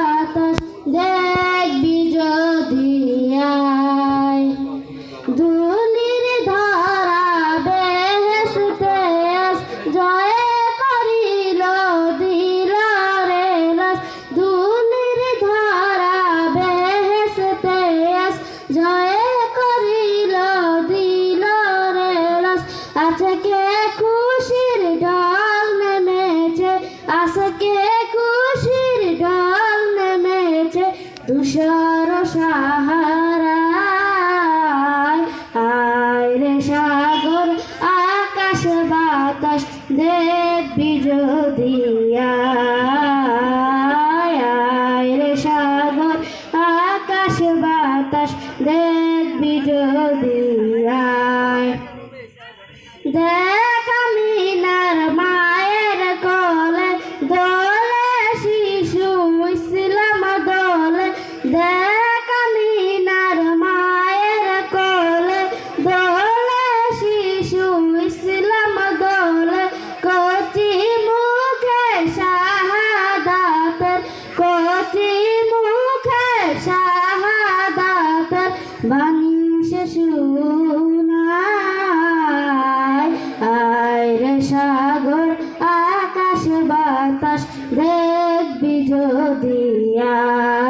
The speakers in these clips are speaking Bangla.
বাতাস দেখবি যদি আয়। ধুলির ধরা বেহেসতে জয় করিল দিল রে লাস। ধুলির ধরা বেহেসতে জয় করিল দিল রে লাস। আজকে খুশির তুষার সাহারায় আয় রে সাগর, আকাশ বাতাস দেখবি যদি আয় রে সাগর, আকাশ বাতাস দেখবি যদি আয় দেখ দেখ আমিনার মায়ের কোলে দোলে শিশু ইসলাম দোলে। কচি মুখে শাহাদাতের, কচি মুখে শাহাদাতের বাণী শুনায়। আয় রে সাগর, আকাশ বাতাস, দেখবি যদি আয়।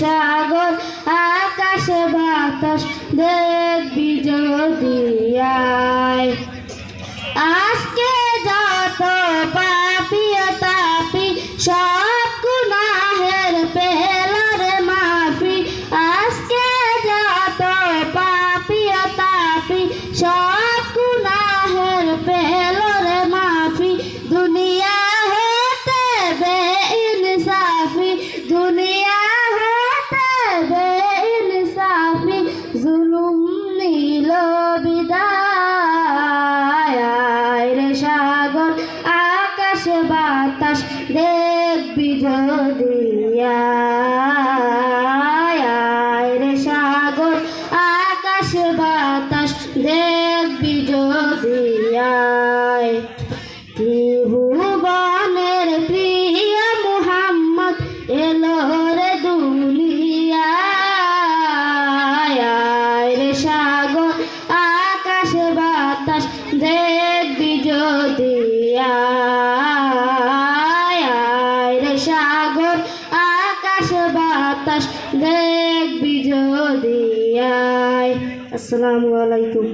সাগর আকাশে বাতাস দেখবি যদি আজকে যত পাপি তাপি সব রে সাগর, আকাশ বাতাস দেখবি যদি আয় প্রিয় মুহাম্মদ এলো রে আয় রে সাগর, আকাশ বাতাস দেখবি যদি আয় বাতাস দেখবি যদি আসসালামু আলাইকুম।